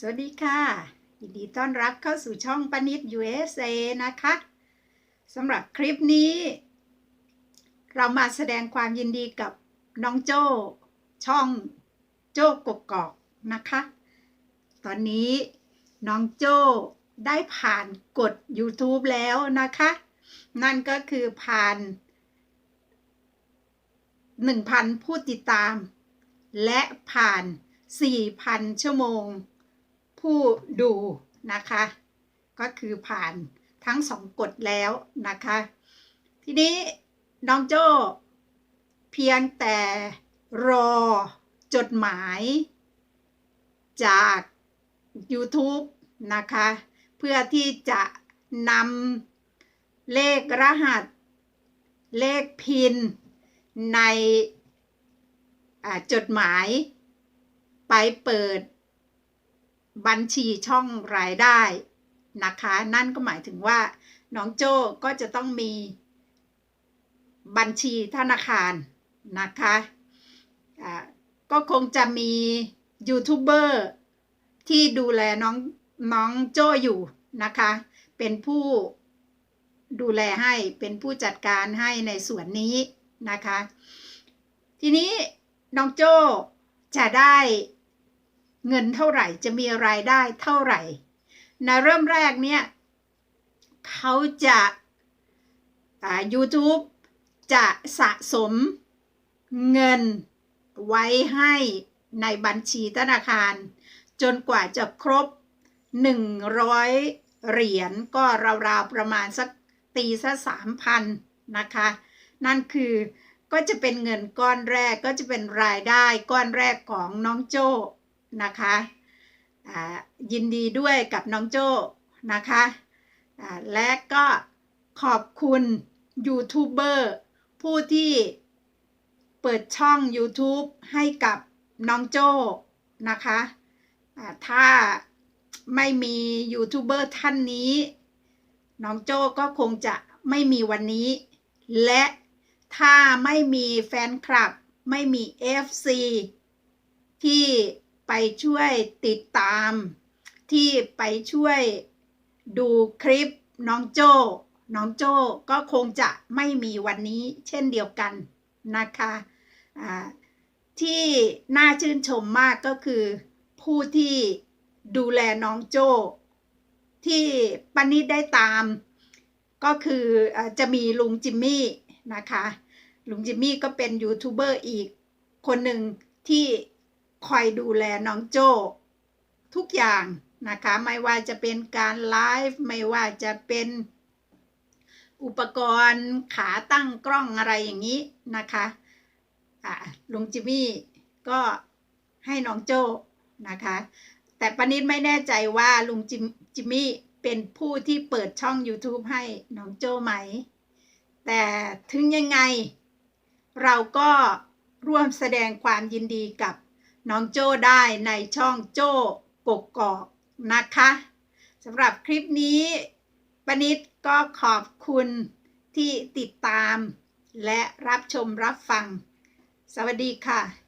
สวัสดีค่ะ ยินดีต้อนรับเข้าสู่ช่องปนิด USA นะคะสำหรับคลิปนี้ เรามาแสดงความยินดีกับน้องโจ้ช่องโจ้กกอกนะคะ ตอนนี้น้องโจ้ได้ผ่านกด YouTube แล้วนะคะ นั่นก็คือผ่าน 1,000 ผู้ติดตาม และผ่าน 4,000 ชั่วโมง ผู้ดูนะคะ ก็คือผ่านทั้งสองกฎแล้วนะคะ ทีนี้น้องโจ้เพียงแต่รอจดหมายจาก YouTube นะคะ เพื่อที่จะนำเลขรหัส เลขพิน ในจดหมายไปเปิด บัญชีช่องรายได้นะคะ นั่นก็หมายถึงว่า น้องโจ้ก็จะต้องมีบัญชีธนาคารนะคะอ่าก็คงจะมียูทูบเบอร์ที่ดูแลน้องน้องโจ้อยู่นะคะ เป็นผู้ดูแลให้เป็นผู้จัดการให้ในส่วนนี้นะคะ ทีนี้น้องโจ้จะได้ เงินเท่าไหร่จะมีรายได้เท่าไหร่ในเริ่มแรกเนี่ยเขาจะอ่า YouTube จะสะสมเงินไว้ให้ในบัญชีธนาคาร จนกว่าจะครบ 100 เหรียญก็ราวๆประมาณสักตีซะ3,000นะคะ นั่นคือก็จะเป็นเงินก้อนแรกก็จะเป็นรายได้ก้อนแรกของน้องโจ้ นะคะยินดีด้วยกับน้องโจ้นะคะและก็ขอบคุณยูทูบเบอร์ผู้ที่เปิดช่อง YouTube ให้กับน้องโจ้นะคะถ้าไม่มียูทูบเบอร์ท่านนี้ น้องโจ้ก็คงจะไม่มีวันนี้ และถ้าไม่มีแฟนคลับ ไม่มี FC ที่ ไปช่วยติดตาม ที่ไปช่วยดูคลิปน้องโจ้ น้องโจ้ก็คงจะไม่มีวันนี้เช่นเดียวกันนะคะที่น่าชื่นชมมากก็คือ ผู้ที่ดูแลน้องโจ้ ที่ปนิดได้ตาม ก็คืออจะมีลุงจิมมี่นะคะ ลุงจิมมี่ก็เป็นยูทูบเบอร์อีกคนหนึ่งที่ คอยดูแลน้องโจ้ทุกอย่างนะคะ ไม่ว่าจะเป็นการไลฟ์ไม่ว่าจะเป็นอุปกรณ์ขาตั้งกล้องอะไรอย่างนี้นะคะอ่าลุงจิมมี่ก็ให้น้องโจ้นะคะ แต่ปนิดไม่แน่ใจว่าลุงจิมจิมมี่เป็นผู้ที่เปิดช่อง YouTube ให้น้องโจ้ไหม แต่ถึงยังไง เราก็ร่วมแสดงความยินดีกับ น้องโจ้ได้ในช่องโจ้กกกอกนะคะสำหรับคลิปนี้ปนิดก็ขอบคุณที่ติดตาม และรับชมรับฟัง สวัสดีค่ะ